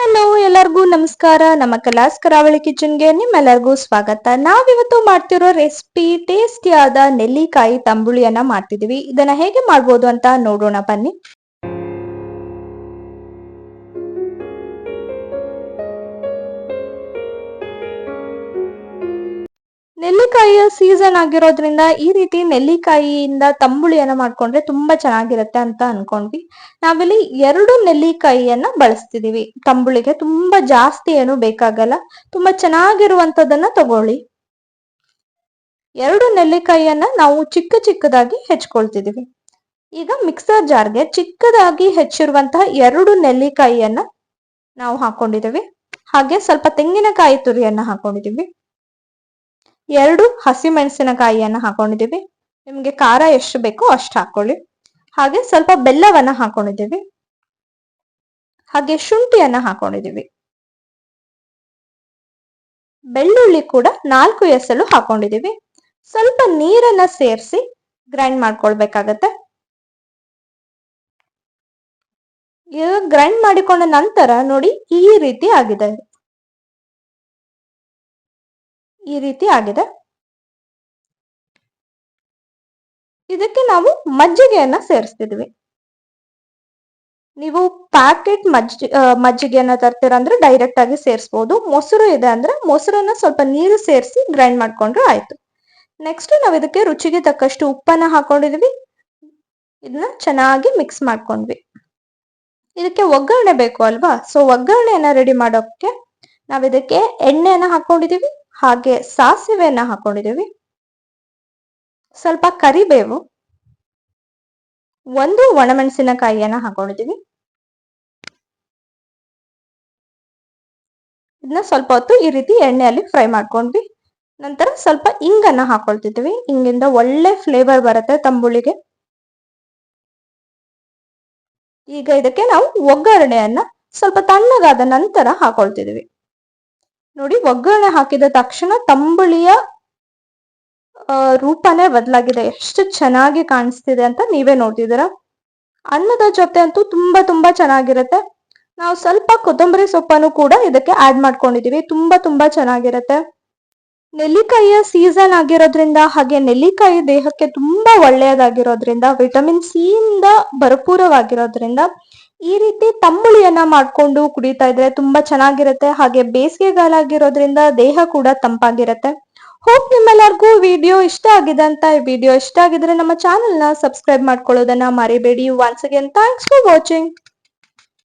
Hello ಎಲ್ಲರಿಗೂ ನಮಸ್ಕಾರ. ನಮ್ಮ ಕಲಾಸ್ ಕರಾವಳಿ ಕಿಚನ್ಗೆ ನಿಮ್ಮೆಲ್ಲರಿಗೂ ಸ್ವಾಗತ. ನಾವಿವತ್ತು ಮಾಡ್ತಿರೋ ರೆಸಿಪಿ ಟೇಸ್ಟಿಯಾದ ನೆಲ್ಲಿಕಾಯಿ ತಂಬುಳಿಯನ್ನ ಮಾಡ್ತಿದೀವಿ ಇದನ್ನ ಹೇಗೆ ಮಾಡ್ಬೋದು ಅಂತ ನೋಡೋಣ ಬನ್ನಿ. ನೆಲ್ಲಿಕಾಯಿಯ ಸೀಸನ್ ಆಗಿರೋದ್ರಿಂದ ಈ ರೀತಿ ನೆಲ್ಲಿಕಾಯಿಯಿಂದ ತಂಬುಳಿಯನ್ನ ಮಾಡ್ಕೊಂಡ್ರೆ ತುಂಬಾ ಚೆನ್ನಾಗಿರುತ್ತೆ ಅಂತ ಅನ್ಕೊಂಡ್ವಿ. ನಾವಿಲ್ಲಿ ಎರಡು ನೆಲ್ಲಿಕಾಯಿಯನ್ನ ಬಳಸ್ತಿದೀವಿ. ತಂಬುಳಿಗೆ ತುಂಬಾ ಜಾಸ್ತಿ ಏನು ಬೇಕಾಗಲ್ಲ. ತುಂಬಾ ಚೆನ್ನಾಗಿರುವಂತದನ್ನ ತಗೊಳ್ಳಿ. ಎರಡು ನೆಲ್ಲಿಕಾಯಿಯನ್ನ ನಾವು ಚಿಕ್ಕ ಚಿಕ್ಕದಾಗಿ ಹೆಚ್ಕೊಳ್ತಿದೀವಿ. ಈಗ ಮಿಕ್ಸರ್ ಜಾರ್ಗೆ ಚಿಕ್ಕದಾಗಿ ಹೆಚ್ಚಿರುವಂತಹ ಎರಡು ನೆಲ್ಲಿಕಾಯಿಯನ್ನ ನಾವು ಹಾಕೊಂಡಿದೀವಿ. ಹಾಗೆ ಸ್ವಲ್ಪ ತೆಂಗಿನಕಾಯಿ ತುರಿಯನ್ನ ಹಾಕೊಂಡಿದೀವಿ. ಎರಡು ಹಸಿಮೆಣಸಿನಕಾಯಿಯನ್ನು ಹಾಕೊಂಡಿದ್ದೀವಿ. ನಿಮ್ಗೆ ಖಾರ ಎಷ್ಟು ಬೇಕೋ ಅಷ್ಟು ಹಾಕೊಳ್ಳಿ ಹಾಗೆ ಸ್ವಲ್ಪ ಬೆಲ್ಲವನ್ನ ಹಾಕೊಂಡಿದ್ದೀವಿ. ಹಾಗೆ ಶುಂಠಿಯನ್ನ ಹಾಕೊಂಡಿದ್ದೀವಿ. ಬೆಳ್ಳುಳ್ಳಿ ಕೂಡ ನಾಲ್ಕು ಎಸಲು ಹಾಕೊಂಡಿದ್ದೀವಿ. ಸ್ವಲ್ಪ ನೀರನ್ನ ಸೇರಿಸಿ ಗ್ರೈಂಡ್ ಮಾಡ್ಕೊಳ್ಬೇಕಾಗತ್ತೆ. ಗ್ರೈಂಡ್ ಮಾಡಿಕೊಂಡ ನಂತರ ನೋಡಿ ಈ ರೀತಿ ಆಗಿದೆ. ಈ ರೀತಿ ಆಗಿದೆ. ಇದಕ್ಕೆ ನಾವು ಮಜ್ಜಿಗೆಯನ್ನ ಸೇರಿಸ್ತಿದ್ವಿ. ನೀವು ಪ್ಯಾಕೆಟ್ ಮಜ್ಜಿ ಮಜ್ಜಿಗೆಯನ್ನ ತರ್ತೀರ ಅಂದ್ರೆ ಡೈರೆಕ್ಟ್ ಆಗಿ ಸೇರಿಸಬಹುದು ಮೊಸರು ಇದೆ ಅಂದ್ರೆ ಮೊಸರನ್ನ ಸ್ವಲ್ಪ ನೀರು ಸೇರಿಸಿ ಗ್ರೈಂಡ್ ಮಾಡ್ಕೊಂಡ್ರೆ ಆಯ್ತು. ನೆಕ್ಸ್ಟ್ ನಾವು ಇದಕ್ಕೆ ರುಚಿಗೆ ತಕ್ಕಷ್ಟು ಉಪ್ಪನ್ನ ಹಾಕೊಂಡಿದ್ವಿ. ಇದನ್ನ ಚೆನ್ನಾಗಿ ಮಿಕ್ಸ್ ಮಾಡ್ಕೊಂಡ್ವಿ. ಇದಕ್ಕೆ ಒಗ್ಗರಣೆ ಬೇಕು ಅಲ್ವಾ? ಸೊ ಒಗ್ಗರಣೆಯನ್ನ ರೆಡಿ ಮಾಡೋಕ್ಕೆ ನಾವಿದಕ್ಕೆ ಎಣ್ಣೆಯನ್ನ ಹಾಕೊಂಡಿದೀವಿ. ಹಾಗೆ ಸಾಸಿವೆಯನ್ನ ಹಾಕೊಂಡಿದ್ದೀವಿ. ಸ್ವಲ್ಪ ಕರಿಬೇವು, ಒಂದು ಒಣಮೆಣಸಿನಕಾಯಿಯನ್ನ ಹಾಕೊಂಡಿದ್ದೀವಿ. ಇದನ್ನ ಸ್ವಲ್ಪ ಹೊತ್ತು ಈ ರೀತಿ ಎಣ್ಣೆಯಲ್ಲಿ ಫ್ರೈ ಮಾಡ್ಕೊಂಡ್ವಿ. ನಂತರ ಸ್ವಲ್ಪ ಇಂಗನ್ನ ಹಾಕೊಳ್ತಿದ್ವಿ ಇಂಗಿಂದ ಒಳ್ಳೆ ಫ್ಲೇವರ್ ಬರುತ್ತೆ ತಂಬುಳಿಗೆ. ಈಗ ಇದಕ್ಕೆ ನಾವು ಒಗ್ಗರಣೆಯನ್ನ ಸ್ವಲ್ಪ ತಣ್ಣಗಾದ ನಂತರ ಹಾಕೊಳ್ತಿದ್ವಿ ನೋಡಿ, ಒಗ್ಗರಣೆ ಹಾಕಿದ ತಕ್ಷಣ ತಂಬುಳಿಯ ರೂಪನೇ ಬದಲಾಗಿದೆ. ಎಷ್ಟು ಚೆನ್ನಾಗಿ ಕಾಣಿಸ್ತಿದೆ ಅಂತ ನೀವೇ ನೋಡ್ತಿದ್ದೀರಾ? ಅನ್ನದ ಜೊತೆ ಅಂತೂ ತುಂಬಾ ತುಂಬಾ ಚೆನ್ನಾಗಿರುತ್ತೆ. ನಾವು ಸ್ವಲ್ಪ ಕೊತ್ತಂಬರಿ ಸೊಪ್ಪನ್ನು ಕೂಡ ಇದಕ್ಕೆ ಆಡ್ ಮಾಡ್ಕೊಂಡಿದೀವಿ ತುಂಬಾ ತುಂಬಾ ಚೆನ್ನಾಗಿರುತ್ತೆ. ನೆಲ್ಲಿಕಾಯಿಯ ಸೀಸನ್ ಆಗಿರೋದ್ರಿಂದ ಹಾಗೆ ನೆಲ್ಲಿಕಾಯಿ ದೇಹಕ್ಕೆ ತುಂಬಾ ಒಳ್ಳೆಯದಾಗಿರೋದ್ರಿಂದ ವಿಟಮಿನ್ ಸಿ ಇಂದ ಭರಪೂರವಾಗಿರೋದ್ರಿಂದ ಈ ರೀತಿ ತಂಬುಳಿಯನ್ನ ಮಾಡ್ಕೊಂಡು ಕುಡಿತಾ ಇದ್ರೆ ತುಂಬಾ ಚೆನ್ನಾಗಿರುತ್ತೆ. ಹಾಗೆ ಬೇಸಿಗೆಗಾಲ ಆಗಿರೋದ್ರಿಂದ ದೇಹ ಕೂಡ ತಂಪಾಗಿರುತ್ತೆ. ಹೋಪ್ ನಿಮ್ಮೆಲ್ಲರಿಗೂ ವಿಡಿಯೋ ಇಷ್ಟ ಆಗಿದೆ ಅಂತ ಈ ವಿಡಿಯೋ ಇಷ್ಟ ಆಗಿದ್ರೆ ನಮ್ಮ ಚಾನೆಲ್ನ ಸಬ್ಸ್ಕ್ರೈಬ್ ಮಾಡ್ಕೊಳ್ಳೋದನ್ನ ಮರಿಬೇಡಿ. Once again thanks for watching